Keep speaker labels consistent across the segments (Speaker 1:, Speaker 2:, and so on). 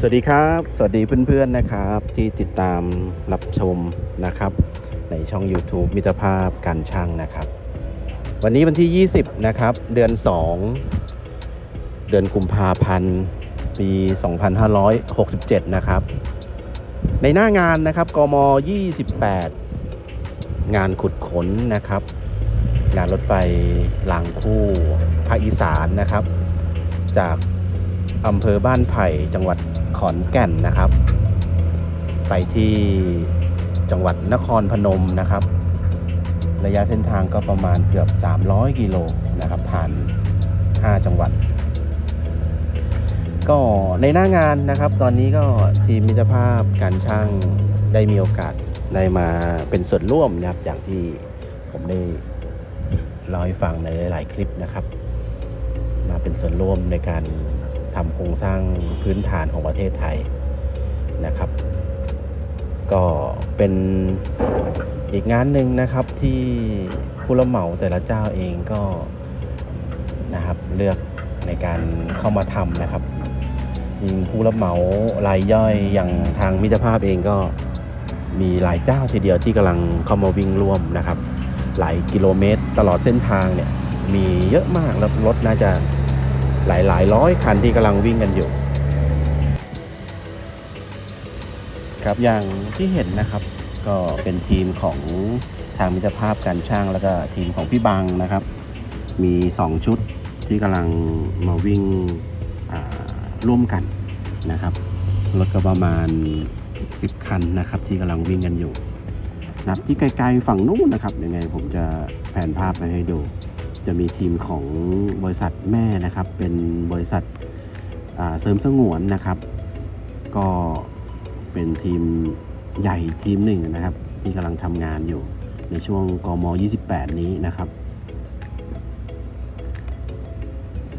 Speaker 1: สวัสดีครับ สวัสดีเพื่อนๆนะครับ ที่ติดตามรับชมนะครับ ในช่อง YouTube มิตรภาพการช่างนะครับ วันนี้วันที่ 20 นะครับ เดือน 2 เดือนกุมภาพันธ์ปี 2567 นะครับ ในหน้างานนะครับกม 28 งานขุดขนนะครับ งานรถไฟรางคู่ภาคอีสานนะครับ จากอำเภอบ้านไผ่จังหวัด ขอนแก่นนะครับ ไปที่จังหวัดนครพนมนะครับ ระยะเส้นทางก็ประมาณเกือบ 300 กิโลนะครับ ผ่าน 5 จังหวัด ก็ในหน้างานนะครับ ตอนนี้ก็ทีมมิตรภาพการช่างได้มีโอกาสได้มาเป็นส่วนร่วมนะครับ อย่างที่ผมได้เล่าให้ฟังในหลาย ๆ คลิปนะครับ มาเป็นส่วนร่วมในการ ทำโครงสร้างพื้นฐานของประเทศไทยนะครับ ก็เป็นอีกงานหนึ่งนะครับที่ผู้รับเหมาแต่ละเจ้าเองก็นะครับเลือกในการเข้ามาทำนะครับยิงผู้รับเหมารายย่อยอย่างทางมิตรภาพเองก็มีหลายเจ้าทีเดียวที่กำลังเข้ามาวิ่งร่วมนะครับ หลายกิโลเมตรตลอดเส้นทางเนี่ยมีเยอะมากแล้วรถน่าจะ หลายหลายร้อยคันที่กำลังวิ่งกันอยู่ ครับอย่างที่เห็นนะครับ ก็เป็นทีมของทางมิตรภาพการช่างแล้วก็ทีมของพี่บังนะครับ มี 2 ชุดที่กำลังมาวิ่งร่วมกันนะครับรถก็ประมาณ 10 คันนะครับ ที่กำลังวิ่งกันอยู่นับที่ไกลๆฝั่งนู้นนะครับยังไงผมจะแผนภาพไปให้ดู จะมีทีมของบริษัทแม่นะครับ เป็นบริษัทเสริมสงวนนะครับ ก็เป็นทีมใหญ่ทีมหนึ่งนะครับ ที่กำลังทำงานอยู่ในช่วงกม 28 นี้นะครับ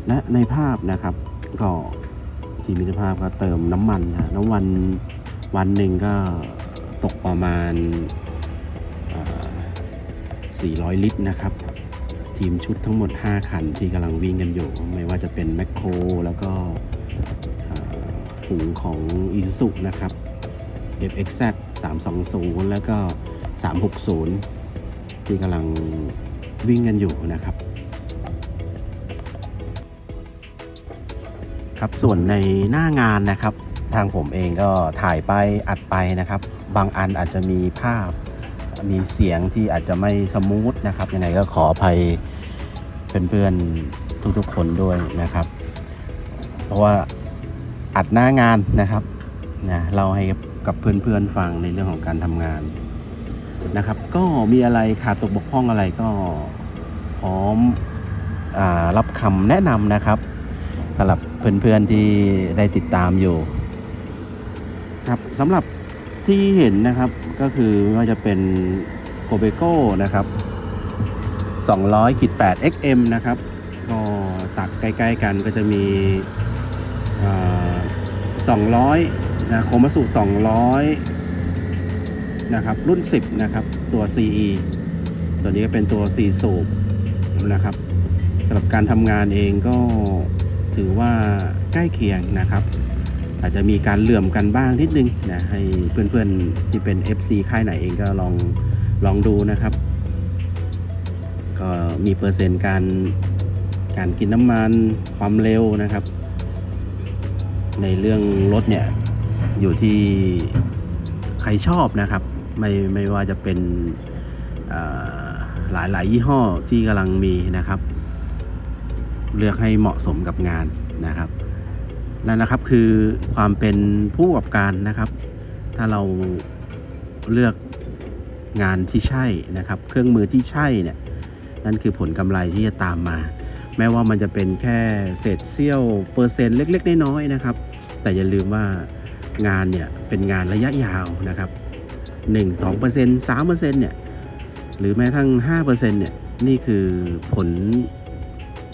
Speaker 1: และในภาพนะครับก็ทีมมิตรภาพก็เติมน้ำมันนะน้ำมันวันหนึ่งก็ตกประมาณ400 ลิตรนะครับ ทีมชุดทั้งหมด 5 คันที่กำลังวิ่งกันอยู่ ไม่ว่าจะเป็นแมคโครแล้วก็เอ่อฝูงของอินสุนะครับ FXZ 320 แล้วก็ 360 ที่กำลังวิ่งกันอยู่นะครับ ครับส่วนในหน้างานนะครับ ทางผมเองก็ถ่ายไปอัดไปนะครับ บางอันอาจจะมีภาพ มีเสียงที่อาจจะไม่สมูทนะครับยังไงก็ขออภัยเพื่อนๆทุกๆคนด้วยนะครับ เพราะว่าอัดหน้างานนะครับนะเราให้กับเพื่อนๆฟังในเรื่องของการทำงานนะครับ ก็มีอะไรขาดตกบกพร่องอะไรก็พร้อมอรับคำแนะนำนะครับสำหรับเพื่อนๆที่ได้ติดตามอยู่ ครับสำหรับ ที่เห็นนะครับก็คือไม่ว่าจะเป็นโกเบโก้นะครับ200ขีด8 XM นะครับ ก็ตักใกล้ๆกันก็จะมีอ่า200นะโคมาสุ200นะครับรุ่น 10 นะครับ ตัว CE ตัวนี้ก็เป็นตัว 4 สูบนะครับสำหรับการทำงานเองก็ถือว่าใกล้เคียงนะครับ อาจจะมีการเหลื่อมกันบ้างนิดนึงนะให้เพื่อนๆที่เป็น FC ค่ายไหนเองก็ลองลองดูนะครับ ก็มีเปอร์เซ็นต์การการกินน้ำมันความเร็วนะครับ ในเรื่องรถเนี่ยอยู่ที่ใครชอบนะครับ ไม่ไม่ว่าจะเป็นหลายหลายยี่ห้อที่กำลังมีนะครับ เลือกให้เหมาะสมกับงานนะครับ นั่นนะครับคือความเป็นผู้ประกอบการนะครับ ถ้าเราเลือกงานที่ใช่นะครับ เครื่องมือที่ใช่เนี่ยนั่นคือผลกำไรที่จะตามมา แม้ว่ามันจะเป็นแค่เศษเสี้ยวเปอร์เซ็นต์เล็ก ๆ น้อยๆนะครับ แต่อย่าลืมว่างานเนี่ยเป็นงานระยะยาวนะครับ 1 2เปอร์เซ็นต์3เปอร์เซ็นต์เนี่ยหรือแม้ทั้ง5เปอร์เซ็นต์เนี่ยนี่คือผล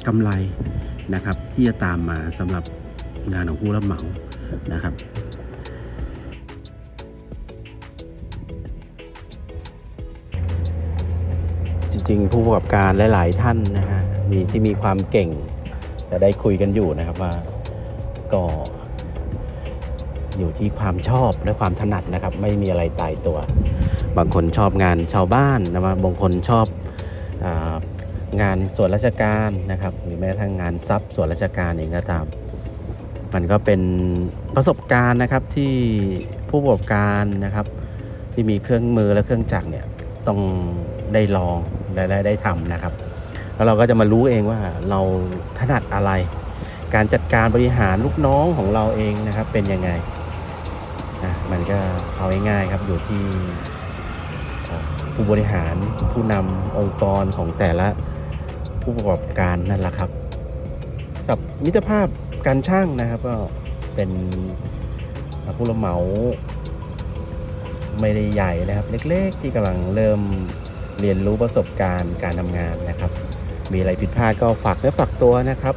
Speaker 1: กำไรนะครับที่จะตามมาสำหรับ งานของผู้รับเหมานะครับจริงๆ ผู้ประกอบการหลาย ๆ ท่านนะฮะมีที่มีความเก่งจะได้คุยกันอยู่นะครับว่าก็อยู่ที่ความชอบและความถนัดนะครับ ไม่มีอะไรตายตัว บางคนชอบงานชาวบ้านนะครับบางคนชอบองานส่วนราชการนะครับ หรือแม้กระทั่งงานทรัพย์ส่วนราชการเองก็ตาม มันก็เป็นประสบการณ์นะครับที่ผู้ประกอบการนะครับ ที่มีเครื่องมือและเครื่องจักรเนี่ยต้องได้ลองและได้ได้ทำนะครับ แล้วเราก็จะมารู้เองว่าเราถนัดอะไร การจัดการบริหารลูกน้องของเราเองนะครับ เป็นยังไงนะมันก็เอาง่ายๆครับอยู่ที่ผู้บริหารผู้นำองค์กรของแต่ละผู้ประกอบการนั่นแหละครับ กับมิตรภาพ การช่างนะครับ ก็เป็นผู้รับเหมาไม่ได้ใหญ่นะครับ เล็กๆ ที่กำลังเริ่มเรียนรู้ประสบการณ์การทำงานนะครับ มีอะไรผิดพลาดก็ฝากเนื้อฝากตัวนะครับ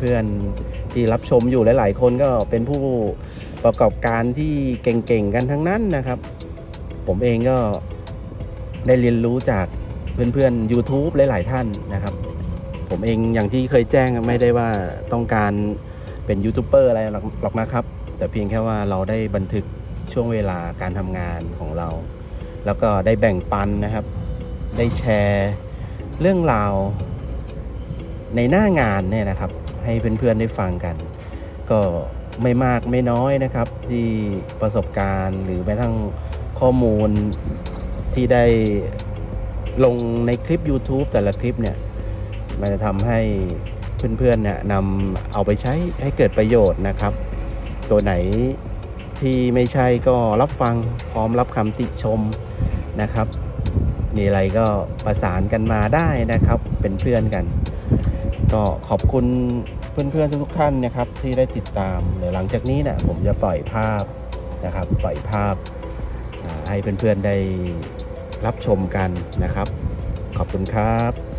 Speaker 1: เพื่อนๆที่รับชมอยู่หลายๆ คนก็เป็นผู้ประกอบการที่เก่งๆ กันทั้งนั้นนะครับ ผมเองก็ได้เรียนรู้จากเพื่อนๆ YouTube หลายๆท่านนะครับ ผมเองอย่างที่เคยแจ้งไม่ได้ว่าต้องการ เป็นยูทูบเบอร์อะไรหรอกนะครับ แต่เพียงแค่ว่าเราได้บันทึกช่วงเวลาการทำงานของเรา แล้วก็ได้แบ่งปันนะครับ ได้แชร์เรื่องราวในหน้างานเนี่ยนะครับ ให้เพื่อนๆได้ฟังกัน ก็ไม่มากไม่น้อยนะครับ ที่ประสบการณ์หรือแม้กระทั่งข้อมูลที่ได้ลงในคลิป YouTube แต่ละคลิปเนี่ย มันจะทำให้ เพื่อนๆเนี่ยนำเอาไปใช้ให้เกิดประโยชน์นะครับ ตัวไหนที่ไม่ใช่ก็รับฟังพร้อมรับคำติชมนะครับ มีอะไรก็ประสานกันมาได้นะครับ เป็นเพื่อนกัน ก็ขอบคุณเพื่อนๆทุกๆท่านนะครับ ที่ได้ติดตามเดี๋ยวหลังจากนี้เนี่ยผมจะปล่อยภาพนะครับ ปล่อยภาพให้เพื่อนๆได้รับชมกันนะครับ ขอบคุณครับ